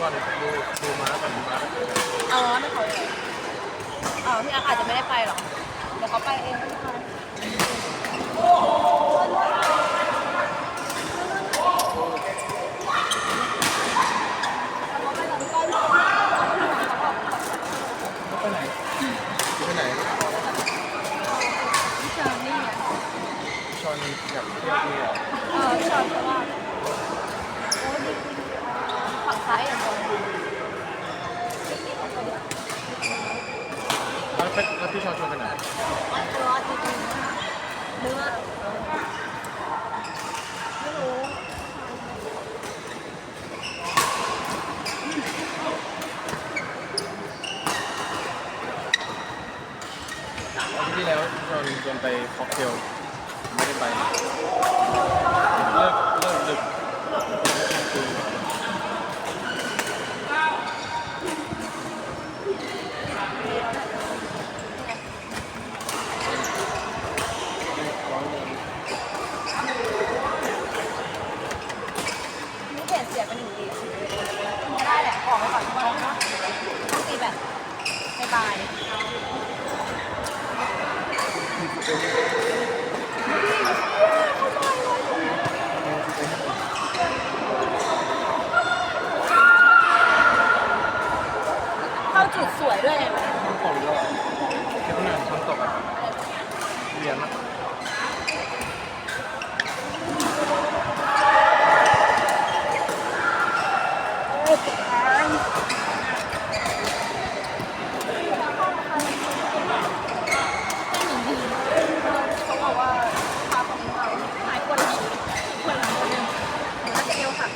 ก่อนดูดูม้าก่อนดูม้าเอาง้อไม่เขาเลยเออพี่อาร์อาจจะไม่ได้ไปหรอกเดี๋ยวเขาไปเองไม่เป็นไปไหนไปไหนพี่ชิญนี่ชอนอยากเที่ยวที่อะเออชอนเพราะว่าโอ้ยดีดีฝั่งซ้ายอย่างเดียว แล้วไปแล้วพี่ชอนชวนไปไหนรอจริงๆเนื้อไม่รู้อาทิตย์ที่แล้วพี่ชอนชวนไปค็อกเทลไม่ได้ไปเลิกเลิกดึกคืน นี่ เสียเป็นหนึ่งดีไม่ได้แหละ ออกไปก่อนต้องตีแบบบายเข้าจุดสวยด้วยไง น้ำตกอีกแล้วเหรอแค่ตรงไหนน้ำตกอะเรียนนะ เขาบอกว่าพาคนนี้มาหายปวดหลังปวดหลังคนหนึงน่าจะเอวหัก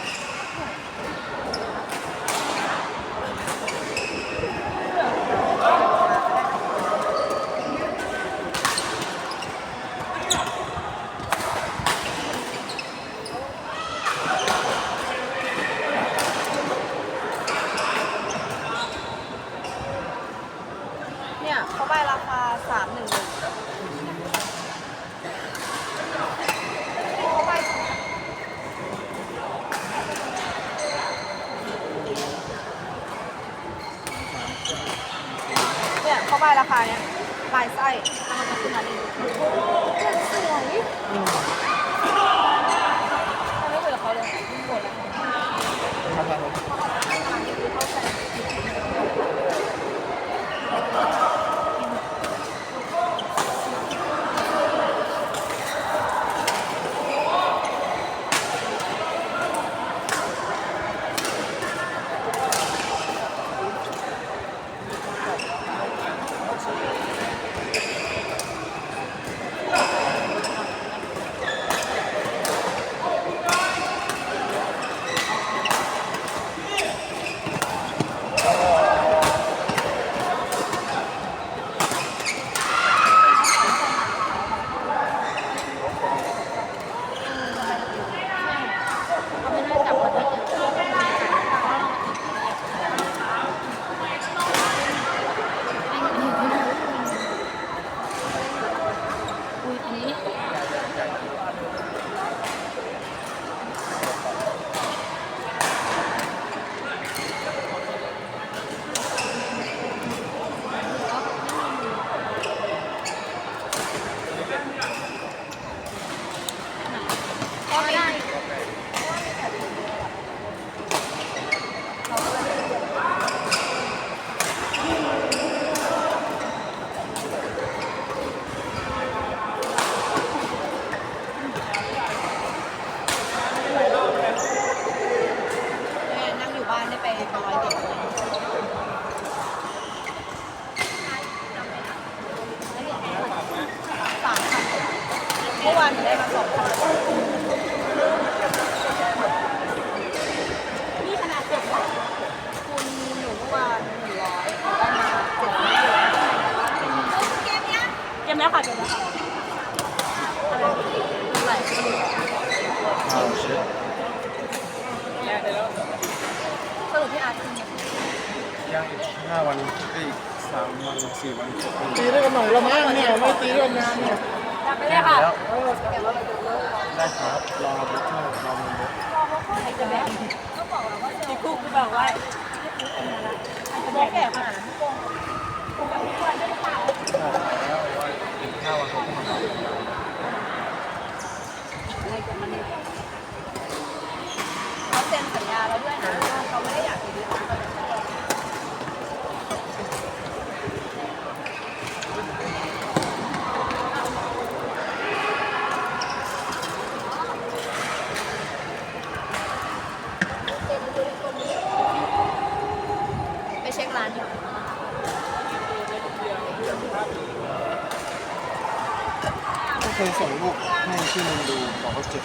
เนี่ยเขาใบราคาสามหนึ่งหนึ่งเขาใบเนี่ย ใบราคาเนี่ยลายไส้แล้วมันจะขึ้นมานี่เนี่ยสวย สามวันสี่วันหกวันตีด้วยกันหน่อยละมั้งเนี่ยไม่ตีด้วยกันนานเนี่ยไปเลยค่ะแล้วเออเก็บแล้วเราจะเลิกได้ครับรอบุ๊กเกอร์รอมันบุ๊กใครจะแบ่งก็บที่คุกกูบอกว่าบอกแก่ขนาดนั้นโกงแล้วว่าอีกห้าวันเขาก็มาเขาเซ็นสัญญาแล้วด้วยนะว่าเขาไม่ได้อยากอยู่ดีนะ ไปเช็คร้านอยู่ ก็เค ยส่งรูปให้ที่มึงดูบอกว่าเจ็บ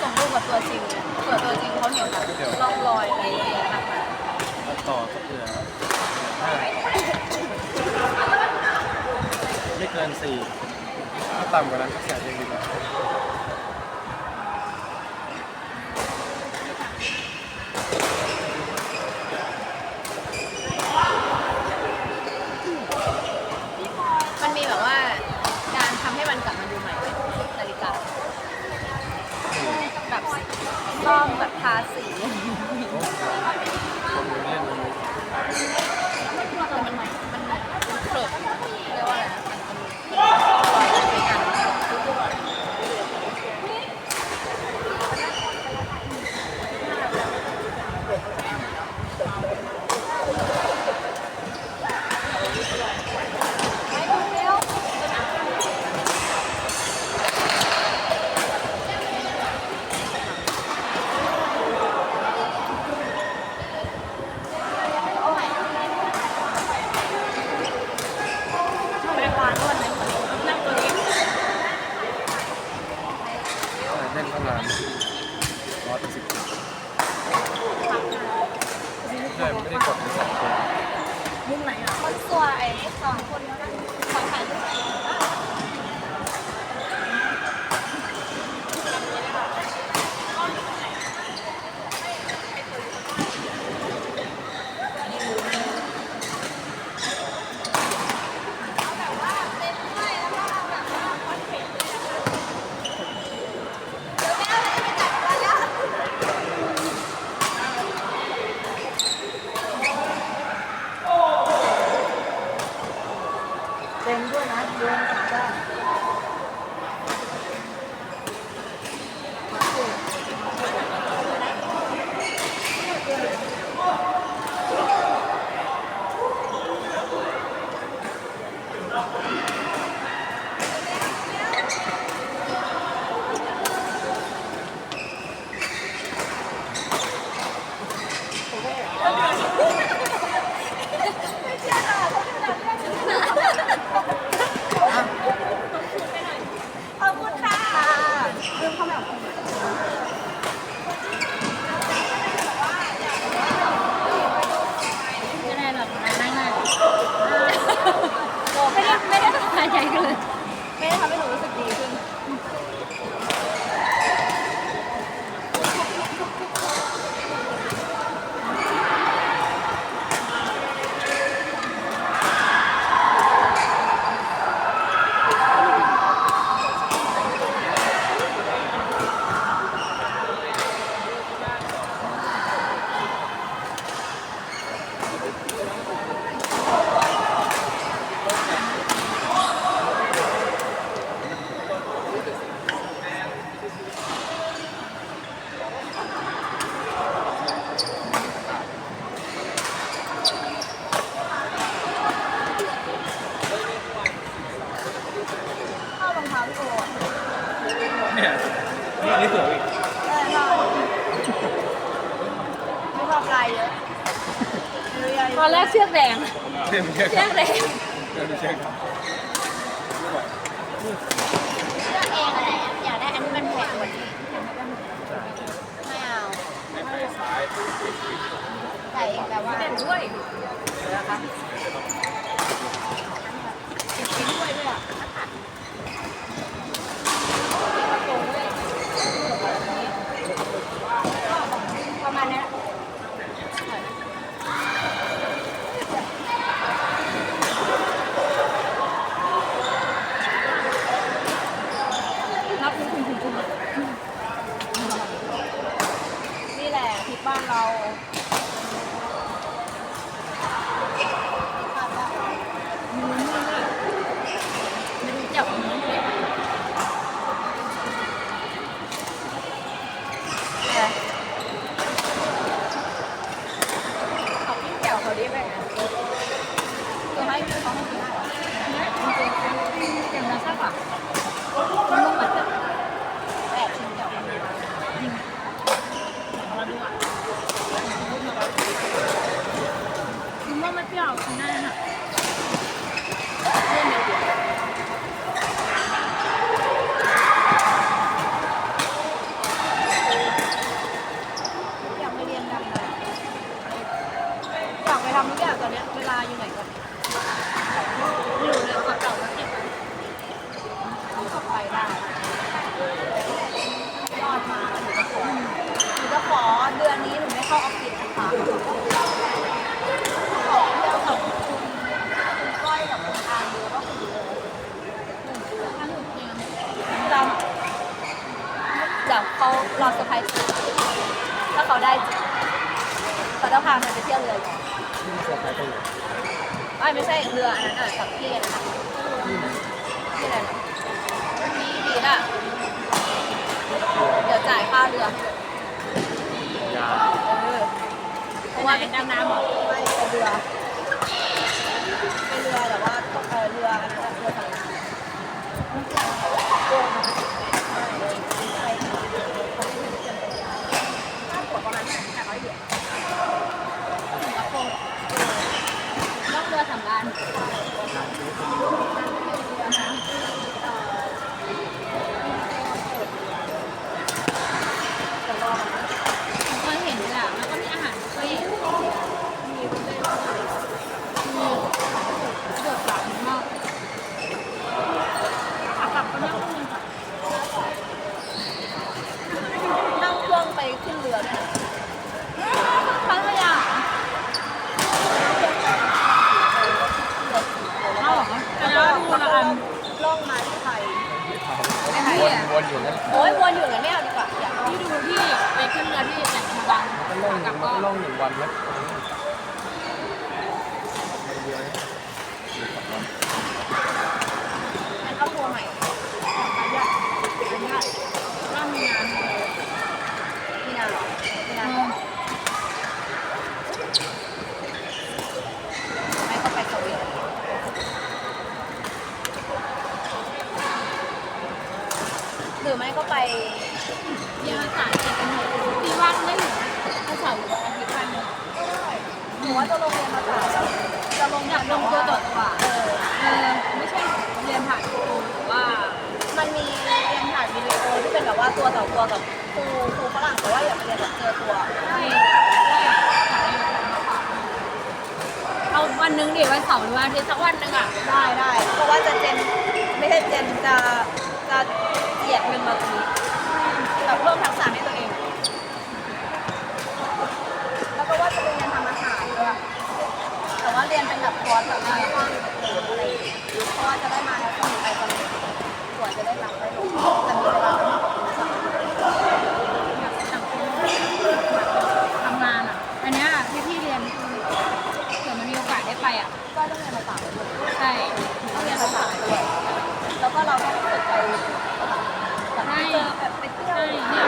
ส่งรูปกับตัวจริงเผื่อตัวจริงเขาเห็นแบบร่องรอยอะไรอย่างเงี้ยนะคะแล้วต่อก็เหลือห้าไม่เกินสี่ถ้าต่ำกว่านั้นก็แสนเองดีกว่า มันมีแบบว่าการทำให้มันกลับมาดูใหม่นาฬิกาแบบซ่ อมแใจกันเลยไม่ได้ทำให้หนูรู้ เข้ารองเท้าพี่โอ เนี่ยนี่นี่สวยอีก เออชอบไม่ชอบลายเยอะตอนแรกเชือกแดง เล่นไม่ใช่เชือกเล่นไม่ใช่ครับเลือกเองอะไรอยากได้อันนี้มันแพงกว่านี้ไม่เอาไม่ไปซ้ายใส่แบบว่าเด่นด้วยนะคะชิ้นด้วยด้วยอะประมาณนี้รับคุณคุณคุณ เราไม่รู้จักมันเลยเขาปิ้งแก้วเขาดีแบบนั้นคือให้เขาให้กินได้เหรอจริงๆเก่งนะใช่ปะมันต้องแบบแอบชิมแก้วกันจริงเราดูอะคิดว่าไม่เปรี้ยวกินได้นะเล่นเดียวอยากไปเรียนดำน้ำอยากไป ทำทุกอย่างตอนเนี้ยเวลาอยู่ไหนกันอยู่ในกระเป๋าแล้วเก็บไว้ขับไปได้รอดมาหนูจะขอเดือนนี้หนูไม่เข้าออฟฟิศนะคะขอเที่ยวกับคุณคุณก้อยกับคุณอานดูก็คือเลยหนึ่งถ้าหนูเรียนจำเดี๋ยวเขารอเซอร์ไพรส์ถ้าเขาได้จริงเขาจะพาหนูไปเที่ยวเรือก่อน ที่มันเซอร์ไพรส์ตรงไหนไม่ไม่ใช่เรืออันนั้นอะกับพี่นะคะที่อะไรนะพี่บีดอะเดี๋ยวจ่ายค่าเรือให้เลยยาเออเพราะว่าเป็นดำน้ำเหรอไม่เป็นเรือเป็นเรือแต่ว่าเออเรืออันนั้นอะเรือสำราญค่าตั๋วประมาณแปดร้อยเหรียญสิงคโปร์ล่องเรือสำราญ เคยเห็นเลยอะ แล้วก็มีอาหารเคยเห็นมีบุฟเฟ่ต์มีเดือดร้อนมากขากลับก็นั่งเครื่องบินกลับนั่งเครื่องไปขึ้นเรือด้วยนะพัทยาเอาเหรอแต่ว่าดูละกันล่องมาที่ไทย ไม่ท ไทยำวน อะ วนอยู่นั่น โอ้ยวนอยู่อย่างนี้เอาดีกว่าอยากที่ดูที่ไปขึ้นเรือที่แหลมฉบัง ก็ล่องหนึ่งมันก็ล่องหนึ่งวันแล้ว เป็นครอบครัวใหม่อันยากอันยากว่ามีงานมีงานเหรอมีงานเหรอไม่ก็ไปสวีทหรือไม่ก็ไปเรียนภาษาอังกฤษกันเถอะพี่ว่างไม่ถึงภาษาหรือว่าอาทิตย์วันหนึ่งก็ได้หนูว่าจะลงเรียนภาษาจะลงอยากลงตัวต่อตัวเออเออไม่ใช่เรียนผ่านครูหรือว่า มันมีเรียนผ่านวิดีโอที่ เป็นแบบว่าตัวต่อตัวกับครูครูฝรั่งแต่ว่าอยากไปเรียนแบบเจอตัวเอาวันหนึงดิวันเสาร์หรือวันอาทิตย์สักวันหนึ่งอะ ได้ได้เพราะว่าจะเจนไม่ใช่เจนจะจะเจียดเงินมาตรงนี้แบบเพิ่มทักษะให้ตัวเอง แล้วก็ว่าจะไปเรียนทำอาหารด้วยแต่ว่าเรียนเป็นแบบคอร์สแบบว่าว่างอะไรอย่างเงี้ยเพราะว่าจะได้มาแล้วสนุกไปสนุกส่วนจะได้รับได้ลงจะมีเวลาทำงานอะ อันเนี้ย ที่พี่เรียนคือเผื่อมันมีโอกาสได้ไปอะ ก็ต้องเรียนภาษาด้วยใช่ต้องเรียนภาษาด้วยแล้วก็เราก็เปิดใจแบบไปเจอแบบไปเที่ยวเนี่ย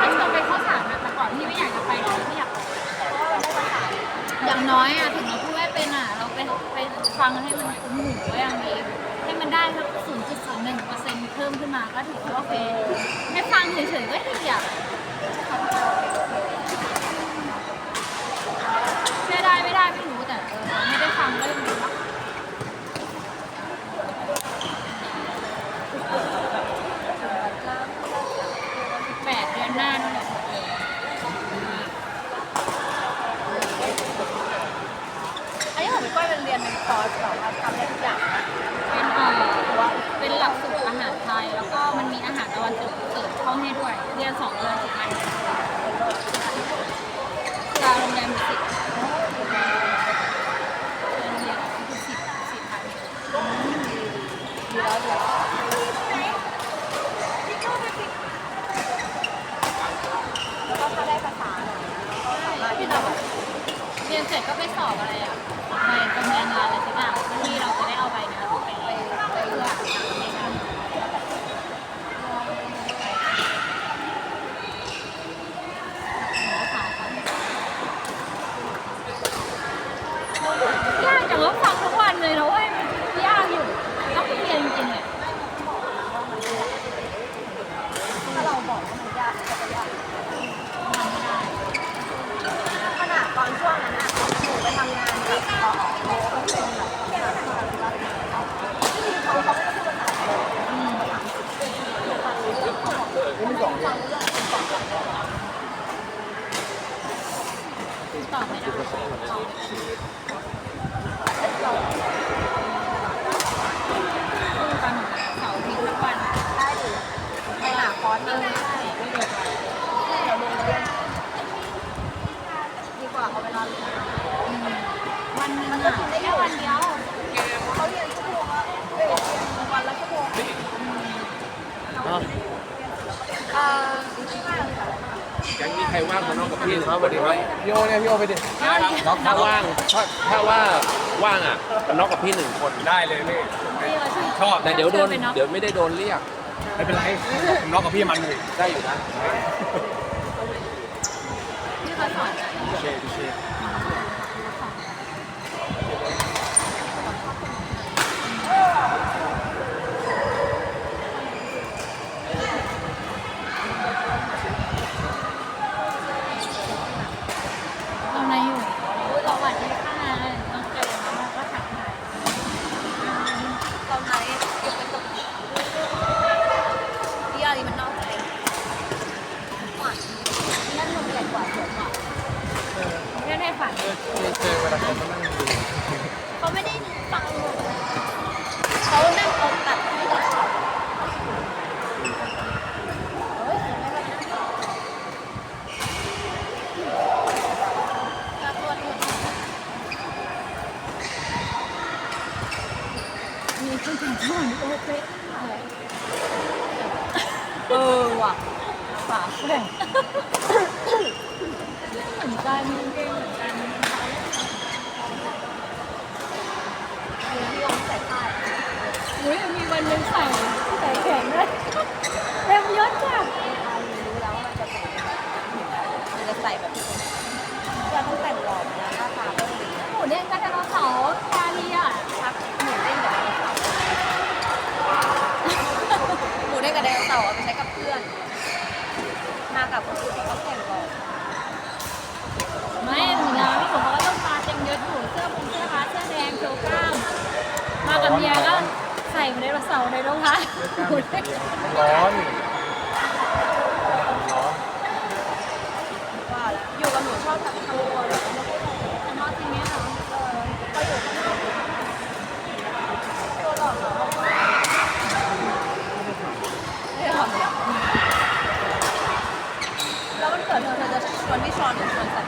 ถ้าชวนไปข้าวสารนะแต่ก่อนพี่ไม่อยากจะไปเลยไม่อยากเพราะว่าเราได้ภาษาอย่างน้อยอะถึงเราพูดไม่เป็นอะ เราไปไปฟังให้มันคุ้นหูก็ยังดีให้มันได้สักศูนย์จุดศูนย์หนึ่งเปอร์เซ็นต์เพิ่มขึ้นมาก็ถือว่าโอเคให้ฟังเฉยๆก็ดีอะแค่ ได้ไม่ได้ไม่รู้แต่เออไม่ได้ฟังก็ยังดีวะแปดเดือนหน้านู่นแหละอันนี้ของพี่ก้อยเป็นเรียนเป็นคอร์สแบบว่าทำได้ทุกอย่างนะเป็นเอ่อเป็นหลักสูตรอาหารไทย แล้วก็มันมีอาหารตะวันตกเสริมเข้าให้ด้วย เรียนสองเดือนสุดท้ายจะโรงแรมดุสิตโรงแรมดุสิตสิทธานีดีแล้วดีแล้ว รียนเสร็จก็ไปสอบอะไรอะในตำแหน่งงานะไรสักอย่างเพื่อที่เราจะได้เอาใบเนี้ยไปไปไปเพื่อหาในงานยากจังว่าฟังทุกวันเลยนะเว้ยมันยากอยู่ต้องเรียนจริงๆเนี่ย ถ้าเราบอกว่ามันยากก็จะยาก ทำไม่ได้ ขนาดตอนช่วงนั้นอะหนูไปทำงานกับเขาเขาเป็นแบบเขาเขาไม่ได้พูดภาษาไทย อืม นี่มีสองเดือน ตอบไม่ได้ตอบไม่ได้คู่กันเสาร์อาทิตย์ทุกวัน ได้ดิไปหาคอร์ส เอ มา อใช่ไม่เดือดร้อน เดี๋ยวลงเรียนดีกว่าเอาเวลาเรียน อืมวันหนึงอะแค่ วันเดียวเขาเรียนชั่วโมงละเอ้ยเรียนวันละชั่วโมงเอ่อไม่มากเลยค่ะยังมีใครว่างมานอกกับพี่ครับสวัสดีครับพี่โอเนี่ยพี่โอไปดิถ้าว่างถ้าถ้าว่าว่างอะนอกกับพี่หนึ่งคนได้เลยพี่นี่เราชื่อชอบแต่เดี๋ยวโดนเดี๋ยวไม่ได้โดนเรียกไม่เป็นไรผมน็อกกับพี่มันเลยได้อยู่นะ ที่เขาสอนอะ เชฟเชฟ เราในอยู่อุ๊ยเราหวัดดีค่ะต้องเจอนะก็ถามหน่อย ตอนไหนเก็บเป็นกับพี่อารีมันนอกใจหวานนั่นมันใหญ่กว่าสวยกว่า เรื่องในฝัน เจอเจอเวลาเขามานั่งดู เขาไม่ได้ฟังเขานั่งเอาตัดให้เราเฮ้ยไม่เป็นไรนะ ก็ตัวเองมีคนแต่งตัวโอ เป๊ะเลยเออว่ะฝาแฝดเหมือนกันเหมือนกันพี่ยงใส่ผ้าอุ้ยมีวันหนึงใส่ใส่แขนด้วยเต็มยศจ้ะ รู้แล้วว่ามันจะเป็นมันจะใส่แบบนี้เราต้องแต่งหล่อมาแล้วหน้าตาต้องดี หมูเด้งกระทะเสาชาลีอะ พักหมูเด้งกับไดโนเสาร์หมูเด้งกับไดโนเสาร์เอาไปใช้กับเพื่อน มา กับคนอื่นเขาก็แต่งหล่อไม่หนูนะพี่ผมเขาก็ต้องมาเต็มยศอยู่เสื้อผมเสื้อผ้าเสื้อแดงโชว์กล้ามมากับเมียก็ใส่เหมือนไดโนเสาร์ในรองเท้าหมูเด้งร้อนว่าแล้วอยู่กับหนูชอบทำทำตัวแบบไม่ค่อย แต่นอกจริงเนี่ยค่ะ เออก็อยู่กับหนูตัวหล่อเหรอไม่ได้ทำเลยแล้ววันเกิดเธอเธอจะ ชวนพี่ชอนหรือชวนสั